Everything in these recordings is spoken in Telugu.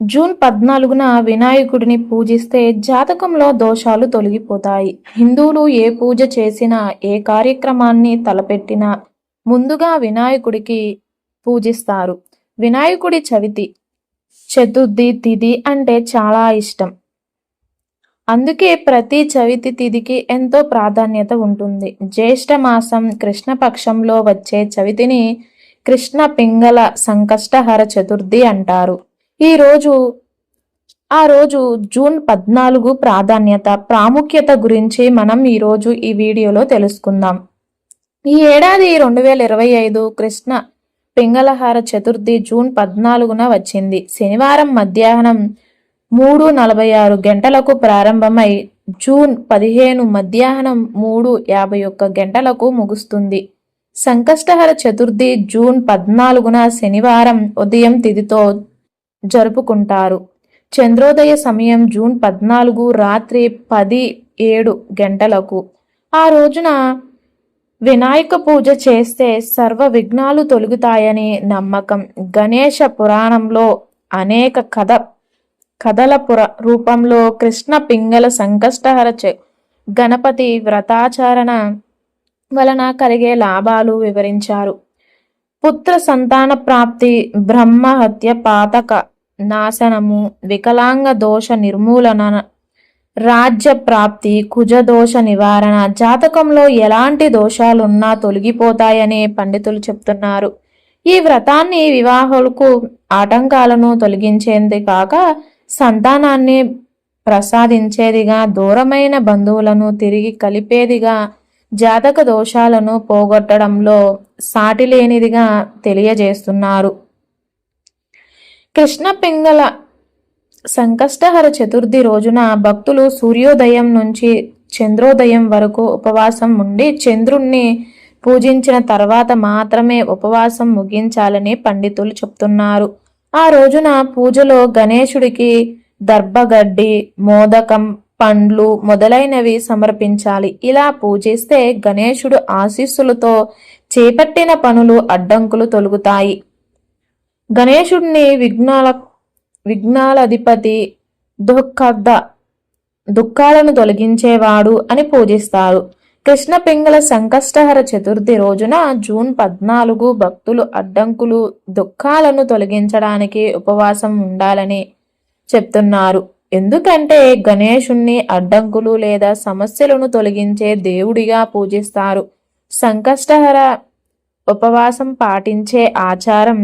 జూన్ పద్నాలుగున వినాయకుడిని పూజిస్తే జాతకంలో దోషాలు తొలగిపోతాయి. హిందువులు ఏ పూజ చేసినా ఏ కార్యక్రమాన్ని తలపెట్టినా ముందుగా వినాయకుడికి పూజిస్తారు. వినాయకుడి చవితి చతుర్థి తిథి అంటే చాలా ఇష్టం. అందుకే ప్రతి చవితి తిథికి ఎంతో ప్రాధాన్యత ఉంటుంది. జ్యేష్ఠ మాసం కృష్ణపక్షంలో వచ్చే చవితిని కృష్ణ పింగళ సంకష్టహర చతుర్థి అంటారు. ఈరోజు ఆ రోజు జూన్ పద్నాలుగు ప్రాధాన్యత ప్రాముఖ్యత గురించి మనం ఈరోజు ఈ వీడియోలో తెలుసుకుందాం. ఈ ఏడాది రెండు వేల ఇరవై ఐదు కృష్ణ పింగళహార చతుర్థి జూన్ పద్నాలుగున వచ్చింది. శనివారం మధ్యాహ్నం మూడు నలభై ఆరు గంటలకు ప్రారంభమై జూన్ పదిహేను మధ్యాహ్నం మూడు యాభై ఒక్క గంటలకు ముగుస్తుంది. సంకష్టహర చతుర్థి జూన్ పద్నాలుగున శనివారం ఉదయం తిథితో జరుపుకుంటారు. చంద్రోదయ సమయం జూన్ పద్నాలుగు రాత్రి పది ఏడు గంటలకు. ఆ రోజున వినాయక పూజ చేస్తే సర్వ విఘ్నాలు తొలుగుతాయని నమ్మకం. గణేష పురాణంలో అనేక కథ కథల పుర రూపంలో కృష్ణ పింగళ సంకష్టహర గణపతి వ్రతాచరణ వలన కలిగే లాభాలు వివరించారు. పుత్ర సంతాన ప్రాప్తి బ్రహ్మహత్య పాతక నాశనము వికలాంగ దోష నిర్మూలన రాజ్య ప్రాప్తి కుజ దోష నివారణ జాతకంలో ఎలాంటి దోషాలున్నా తొలగిపోతాయని పండితులు చెప్తున్నారు. ఈ వ్రతాన్ని వివాహాలకు ఆటంకాలను తొలగించేది కాక సంతానాన్ని ప్రసాదించేదిగా దూరమైన బంధువులను తిరిగి కలిపేదిగా జాతక దోషాలను పోగొట్టడంలో సాటిలేనిదిగా తెలియజేస్తున్నారు. కృష్ణ పింగళ సంకష్టహర చతుర్థి రోజున భక్తులు సూర్యోదయం నుంచి చంద్రోదయం వరకు ఉపవాసం ఉండి చంద్రుణ్ణి పూజించిన తర్వాత మాత్రమే ఉపవాసం ముగించాలని పండితులు చెప్తున్నారు. ఆ రోజున పూజలో గణేశుడికి దర్భగడ్డి మోదకం పండ్లు మొదలైనవి సమర్పించాలి. ఇలా పూజిస్తే గణేశుడు ఆశీస్సులతో చేపట్టిన పనులు అడ్డంకులు తొలుగుతాయి. గణేశుడిని విఘ్నాల విఘ్నాలధిపతి దుఃఖద దుఃఖాలను తొలగించేవాడు అని పూజిస్తారు. కృష్ణ పింగళ సంకష్టహర చతుర్థి రోజున జూన్ పద్నాలుగు భక్తులు అడ్డంకులు దుఃఖాలను తొలగించడానికి ఉపవాసం ఉండాలని చెప్తున్నారు. ఎందుకంటే గణేశుణ్ణి అడ్డంకులు లేదా సమస్యలను తొలగించే దేవుడిగా పూజిస్తారు. సంకష్టహర ఉపవాసం పాటించే ఆచారం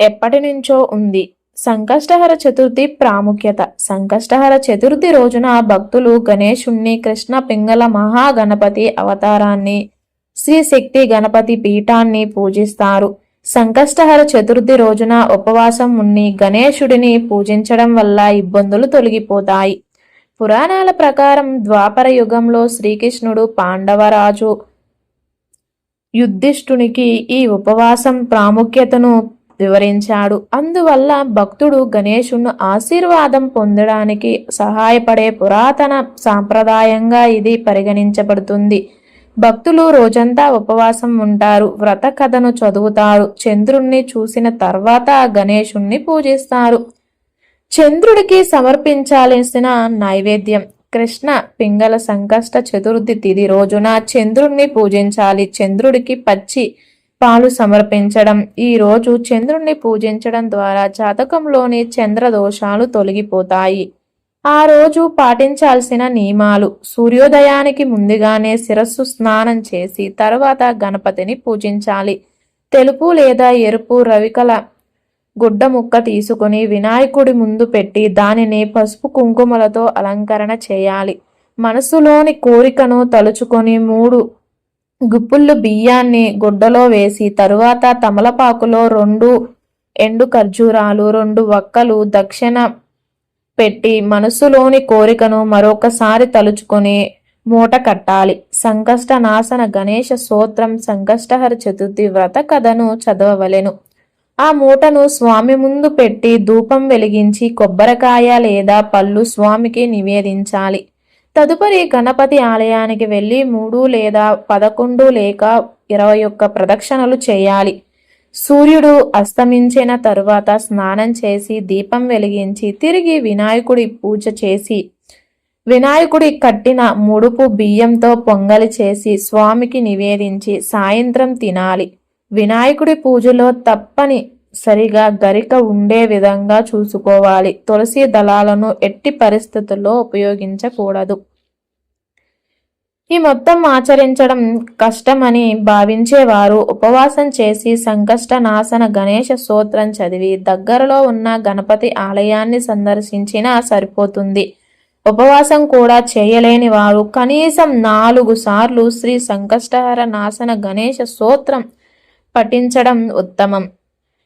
ఎప్పటి నుంచో ఉంది. సంకష్టహర చతుర్థి ప్రాముఖ్యత. సంకష్టహర చతుర్థి రోజున భక్తులు గణేశుణ్ణి కృష్ణ పింగళ మహాగణపతి అవతారాన్ని శ్రీ శక్తి గణపతి పీఠాన్ని పూజిస్తారు. సంకష్టహర చతుర్థి రోజున ఉపవాసం ఉన్ని గణేశుడిని పూజించడం వల్ల ఇబ్బందులు తొలగిపోతాయి. పురాణాల ప్రకారం ద్వాపర యుగంలో శ్రీకృష్ణుడు పాండవరాజు యుద్ధిష్ఠునికి ఈ ఉపవాసం ప్రాముఖ్యతను వివరించాడు. అందువల్ల భక్తుడు గణేశును ఆశీర్వాదం పొందడానికి సహాయపడే పురాతన సాంప్రదాయంగా ఇది పరిగణించబడుతుంది. భక్తులు రోజంతా ఉపవాసం ఉంటారు వ్రత కథను చదువుతారు చంద్రుణ్ణి చూసిన తర్వాత గణేశుణ్ణి పూజిస్తారు. చంద్రుడికి సమర్పించాల్సిన నైవేద్యం కృష్ణ పింగళ సంకష్ట చతుర్థి తిథి రోజున చంద్రుణ్ణి పూజించాలి. చంద్రుడికి పచ్చి పాలు సమర్పించడం. ఈరోజు చంద్రుణ్ణి పూజించడం ద్వారా జాతకంలోని చంద్ర దోషాలు తొలగిపోతాయి. ఆ రోజు పాటించాల్సిన నియమాలు. సూర్యోదయానికి ముందుగానే శిరస్సు స్నానం చేసి తర్వాత గణపతిని పూజించాలి. తెలుపు లేదా ఎరుపు రవికల గుడ్డ ముక్క తీసుకుని వినాయకుడి ముందు పెట్టి దానిని పసుపు కుంకుమలతో అలంకరణ చేయాలి. మనసులోని కోరికను తలుచుకొని మూడు గుప్పుళ్ళు బియ్యాన్ని గుడ్డలో వేసి తరువాత తమలపాకులో రెండు ఎండు ఖర్జూరాలు రెండు వక్కలు దక్షిణ పెట్టి మనసులోని కోరికను మరొకసారి తలుచుకొని మూట కట్టాలి. సంకష్ట నాశన గణేష సూత్రం సంకష్టహర చతుర్థి వ్రత కథను చదవవలెను. ఆ మూటను స్వామి ముందు పెట్టి ధూపం వెలిగించి కొబ్బరికాయ లేదా పళ్ళు స్వామికి నివేదించాలి. తదుపరి గణపతి ఆలయానికి వెళ్ళి మూడు లేదా పదకొండు లేక ఇరవై ఒక్క ప్రదక్షిణలు చేయాలి. సూర్యుడు అస్తమించిన తరువాత స్నానం చేసి దీపం వెలిగించి తిరిగి వినాయకుడి పూజ చేసి వినాయకుడి కట్టిన ముడుపు బియ్యంతో పొంగలి చేసి స్వామికి నివేదించి సాయంత్రం తినాలి. వినాయకుడి పూజలో తప్పని సరిగా గరిక ఉండే విధంగా చూసుకోవాలి. తులసి దళాలను ఎట్టి పరిస్థితుల్లో ఉపయోగించకూడదు. ఈ మొత్తం ఆచరించడం కష్టమని భావించేవారు. ఉపవాసం చేసి సంకష్ట నాశన గణేష సూత్రం చదివి దగ్గరలో ఉన్న గణపతి ఆలయాన్ని సందర్శించినా సరిపోతుంది. ఉపవాసం కూడా చేయలేని వారు కనీసం నాలుగు సార్లు శ్రీ సంకష్టహర నాశన గణేష సూత్రం పఠించడం ఉత్తమం.